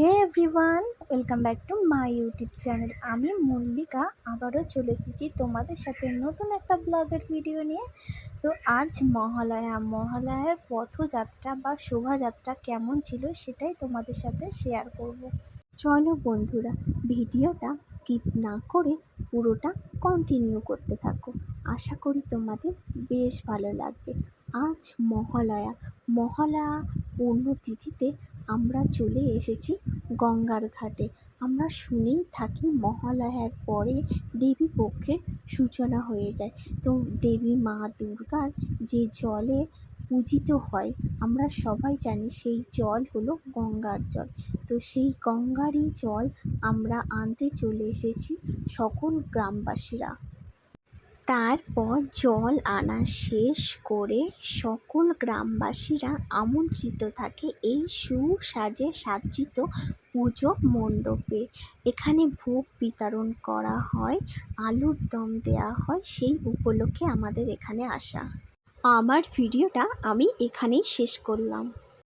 Hey everyone welcome back to my YouTube channel আমি মল্লিকা, আবারও চলে এসেছি তোমাদের সাথে নতুন একটা ব্লগের ভিডিও নিয়ে। তো আজ মহালয়া, মহালয়ার পথযাত্রা বা শোভাযাত্রা কেমন ছিল সেটাই তোমাদের সাথে শেয়ার করব। চলো বন্ধুরা, ভিডিওটা স্কিপ না করে পুরোটা কন্টিনিউ করতে থাকো। আশা করি তোমাদের বেশ ভালো লাগবে। আজ মহালয়া মহালয়া পুণ্যতিথিতে আমরা চলে এসেছি গঙ্গার ঘাটে। আমরা শুনেই থাকি মহালয়ার পরে দেবী পক্ষের সূচনা হয়ে যায়। তো দেবী মা দুর্গার যে জলে পূজিত হয়, আমরা সবাই জানি সেই জল হলো গঙ্গার জল। তো সেই গঙ্গারই জল আমরা আনতে চলে এসেছি সকল গ্রামবাসীরা। তারপর জল আনা শেষ করে সকল গ্রামবাসীরা আমন্ত্রিত থাকে এই সুসাজে সাজ্জিত পুজো মণ্ডপে। এখানে ভোগ বিতরণ করা হয়, আলুর দম দেওয়া হয়, সেই উপলক্ষে আমাদের এখানে আসা। আমার ভিডিওটা আমি এখানেই শেষ করলাম।